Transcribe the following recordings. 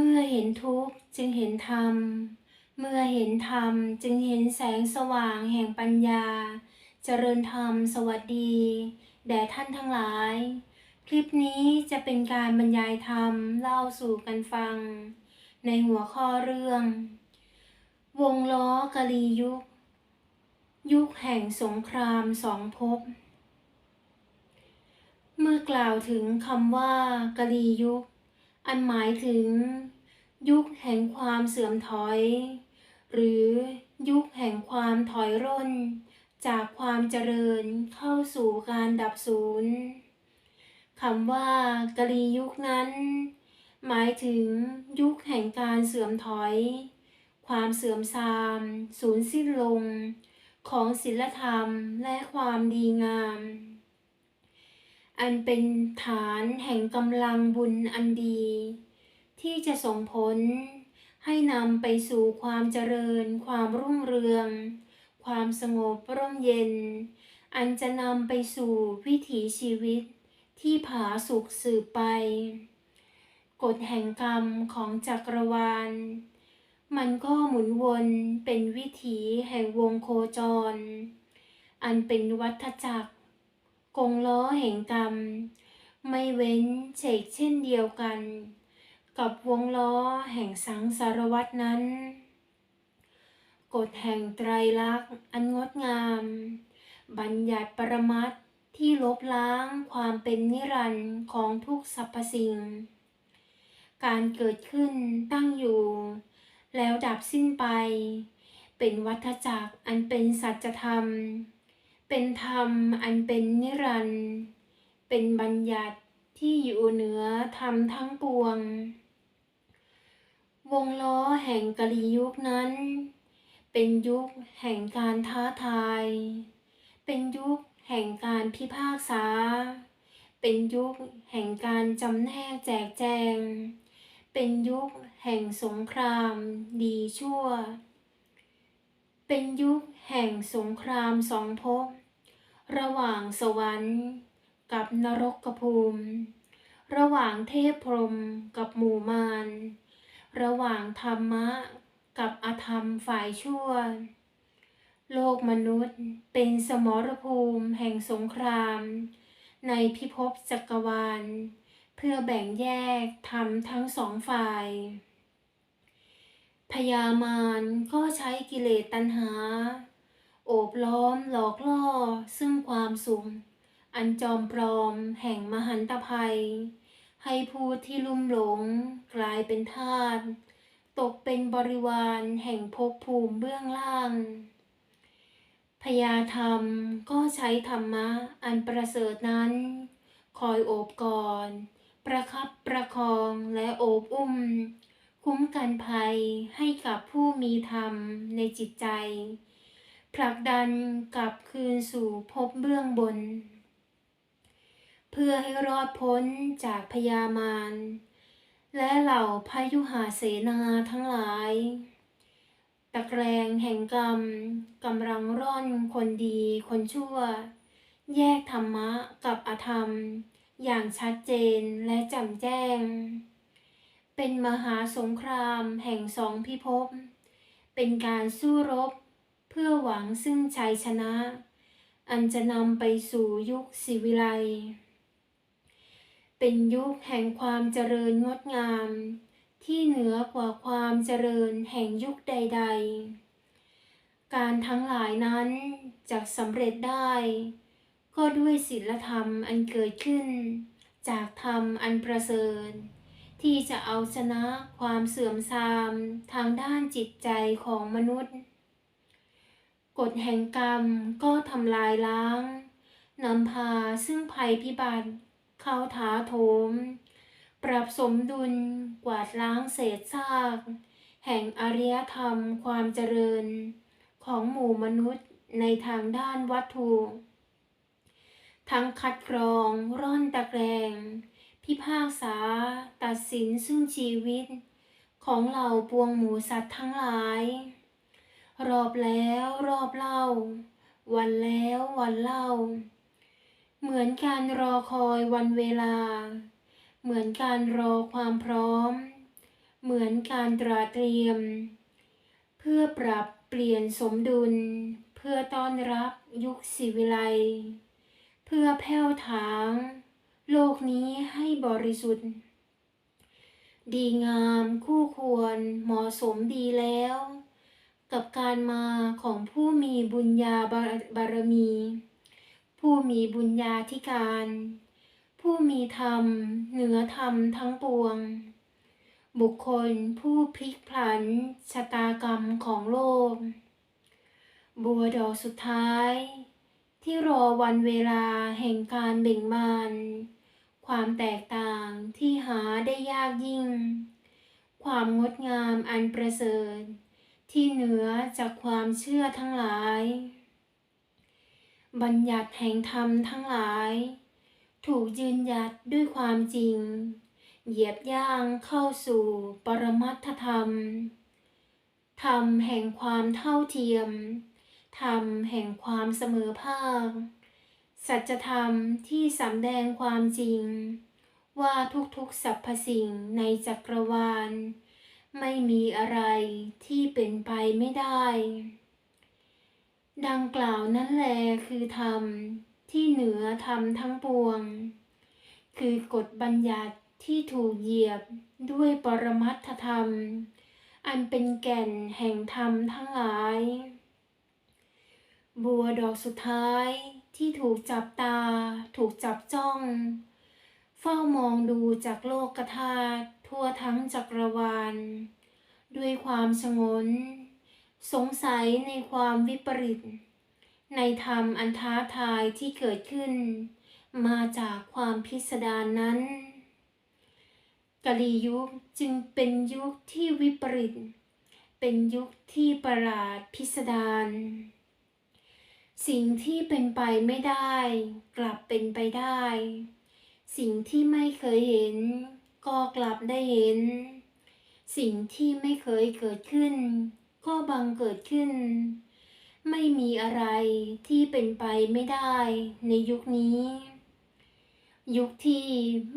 มื่อเห็นทุกข์จึงเห็นธรรม เมื่อเห็นธรรมจึงเห็นแสงสว่างแห่งปัญญา เจริญธรรมสวัสดีแด่ท่านทั้งหลาย คลิปนี้จะเป็นการบรรยายธรรมเล่าสู่กันฟัง ในหัวข้อเรื่อง วงล้อกะลียุค ยุคแห่งสงครามสองภพเมื่อกล่าวถึงคำว่ากะลียุค อันหมายถึง ยุคแห่งความเสื่อมถอย หรือยุคแห่งความถอยร่น จากความเจริญเข้าสู่การดับสูญคำว่ากะลียุคนั้น หมายถึงยุคแห่งการเสื่อมถอย ความเสื่อมทราม สูญสิ้นลง ของศีลธรรมและความดีงาม อันเป็นฐานแห่งกำลังบุญอันดี ที่จะส่งผลให้นำไปสู่ความเจริญ ความรุ่งเรือง ความสงบร่มเย็น อันจะนำไปสู่วิถีชีวิตที่ผาสุกสืบไป กฎแห่งกรรมของจักรวาล มันก็หมุนวนเป็นวิถีแห่งวงโคจร อันเป็นวัฏจักร แห่งกรรม ไม่เว้นเฉกเช่นเดียวกัน กับวงล้อแห่งสังสารวัตนั้น กฎแห่งไตรลักษณ์อันงดงาม บัญญัติปรมัตที่ลบล้างความเป็นนิรันดร์ของทุกสรรพสิ่ง การเกิดขึ้นตั้งอยู่ แล้วดับสิ้นไป เป็นวัฏจักรอันเป็นสัจธรรม เป็นธรรมอันเป็นนิรันดร์เป็นบัญญัติที่อยู่เหนือธรรมทั้งปวง วงล้อแห่งกะลียุคนั้น เป็นยุคแห่งการท้าทาย เป็นยุคแห่งการพิพากษา เป็นยุคแห่งการจำแนกแจกแจง เป็นยุคแห่งสงครามดีชั่ว เป็นยุคแห่งสงครามสองภพ ระหว่างสวรรค์ กับนรกภูมิ ระหว่างเทพพรหมกับหมู่มาร ระหว่างธรรมะ กับอธรรมฝ่ายชั่ว โลกมนุษย์เป็นสมรภูมิแห่งสงคราม ในพิภพจักรวาล เพื่อแบ่งแยกธรรมทั้งสองฝ่ายพยามารก็ใช้กิเลสตัณหา โอบล้อมหลอก ความสุข อันจอมปลอมแห่งมหันตภัย ให้ผู้ที่ลุ่มหลงกลายเป็นทาสตกเป็นบริวารแห่งภพภูมิเบื้องล่างพญาธรรมก็ใช้ธรรมะอันประเสริฐนั้น คอยโอบกอดประคับประคองและโอบอุ้ม คุ้มกันภัยให้กับผู้มีธรรมในจิตใจ ผลักดันกลับคืนสู่ภพเบื้องบน เพื่อให้รอดพ้นจากพยามารและเหล่าพายุหาเสนาทั้งหลาย ตะแกรงแห่งกรรมกำลังร่อนคนดีคนชั่ว แยกธรรมะกับอธรรม อย่างชัดเจนและจ่มแจ้ง เป็นมหาสงครามแห่งสองพิภพ เป็นการสู้รบ เพื่อหวังซึ่งชัยชนะ อันจะนำไปสู่ยุคศิวิไล เป็นยุคแห่งความเจริญงดงาม ที่เหนือกว่าความเจริญแห่งยุคใด ๆ การทั้งหลายนั้นจะสำเร็จได้ ก็ด้วยศีลธรรมอันเกิดขึ้น จากธรรมอันประเสริฐที่จะเอาชนะความเสื่อมทรามทางด้านจิตใจของมนุษย์ กฎแห่งกรรมก็ทำลายล้าง นำพาซึ่งภัยพิบัติ เข้าถาโถม ปรับสมดุลกวาดล้างเศษซาก แห่งอารยธรรมความเจริญ ของหมู่มนุษย์ในทางด้านวัตถุ ทั้งคัดกรองร่อนตะแกรงพิพากษาตัดสินซึ่งชีวิต ของเหล่าปวงหมูสัตว์ทั้งหลาย รอบแล้วรอบเล่า วันแล้ววันเล่า เหมือนการรอคอยวันเวลา เหมือนการรอความพร้อม เหมือนการตราเตรียม เพื่อปรับเปลี่ยนสมดุล เพื่อต้อนรับยุคศิวิไล เพื่อแผ่วถาง โลกนี้ให้บริสุทธิ์ ดีงามคู่ควรเหมาะสมดีแล้ว กับการมาของผู้มีบุญญาบารบารมี ผู้มีบุญญาธิการ ผู้มีธรรม เหนือธรรมทั้งปวง บุคคลผู้พลิกผลันชะตากรรมของโลก บัวดอกสุดท้าย ที่รอวันเวลาแห่งการเบ่งบานความแตกต่างที่หาได้ยากยิ่ง ความงดงามอันประเสริฐ ที่เหนือจากความเชื่อทั้งหลาย บัญญัติแห่งธรรมทั้งหลาย ถูกยืนหยัดด้วยความจริง เหยียบย่างเข้าสู่ปรมัตถธรรม ธรรมแห่งความเท่าเทียม ธรรมแห่งความเสมอภาค สัจธรรมที่สำแดงความจริง ว่าทุกๆสรรพสิ่งในจักรวาล ไม่มีอะไรที่เป็นไปไม่ได้ ดังกล่าวนั่นแลคือธรรมที่เหนือธรรมทั้งปวง คือกฎบัญญัติที่ถูกเหยียบด้วยปรมัตถธรรม อันเป็นแก่นแห่งธรรมทั้งหลาย บัวดอกสุดท้ายที่ถูกจับตา ถูกจับจ้อง เฝ้ามองดูจากโลกธาตุ ทั่วทั้งจักรวาล ด้วยความชงน สงสัยในความวิปริต ในธรรมอันท้าทายที่เกิดขึ้น มาจากความพิสดารนั้นกาลียุคจึงเป็นยุคที่วิปริต เป็นยุคที่ประหลาดพิสดารสิ่งที่เป็นไปไม่ได้ กลับเป็นไปได้ สิ่งที่ไม่เคยเห็น ก็กลับได้เห็น สิ่งที่ไม่เคยเกิดขึ้น ก็บังเกิดขึ้น ไม่มีอะไรที่เป็นไปไม่ได้ในยุคนี้ ยุคที่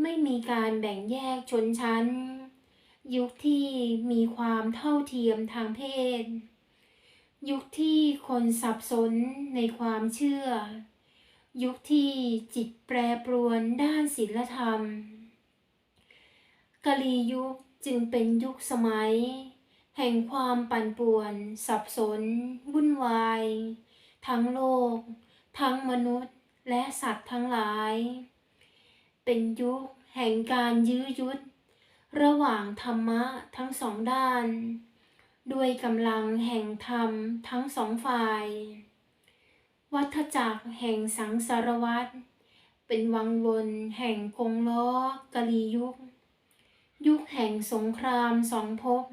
ไม่มีการแบ่งแยกชนชั้น ยุคที่มีความเท่าเทียมทางเพศ ยุคที่คนสับสนในความเชื่อ ยุคที่จิตแปรปรวนด้านศีลธรรม กาลียุคจึงเป็นยุคสมัย แห่งความปั่นป่วน สับสน วุ่นวาย ทั้งโลก ทั้งมนุษย์และสัตว์ทั้งหลาย เป็นยุคแห่งการยื้อยุด ระหว่างธรรมะทั้งสองด้าน ด้วยกำลังแห่งธรรมทั้งสองฝ่าย วัฏจักรแห่งสังสารวัฏเป็นวังวนแห่งกงล้อกะลียุค ยุคแห่งสงครามสองภพ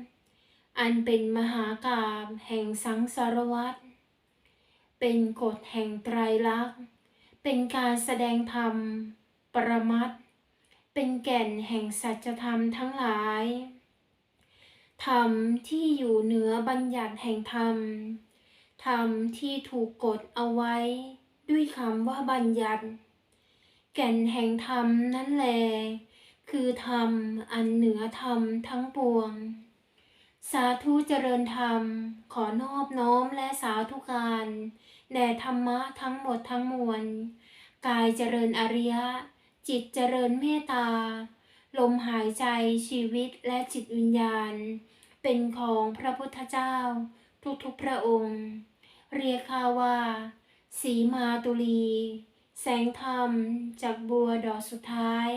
อันเป็นมหากาบแห่งสังสารวัฏเป็นกฎแห่งไตรลักษณ์ เป็นการแสดงธรรม ปรมัตเป็นแก่นแห่งสัจธรรมทั้งหลาย ธรรมที่อยู่เหนือบัญญัติแห่งธรรม ธรรมที่ถูกกดเอาไว้ ด้วยคำว่าบัญญัติ แก่นแห่งธรรมนั่นแหละ คือธรรมอันเหนือธรรมทั้งปวง สาธุเจริญธรรม ขอนอบน้อมและสาธุการแด่ธรรมะทั้งหมดทั้งมวล กายเจริญอริยะ จิตเจริญเมตตา ลมหายใจชีวิตและจิตวิญญาณ เป็นของพระพุทธเจ้า ทุกๆพระองค์ เรียกข้าว่า สีมาตุลี แสงธรรมจากบัวดอกสุดท้าย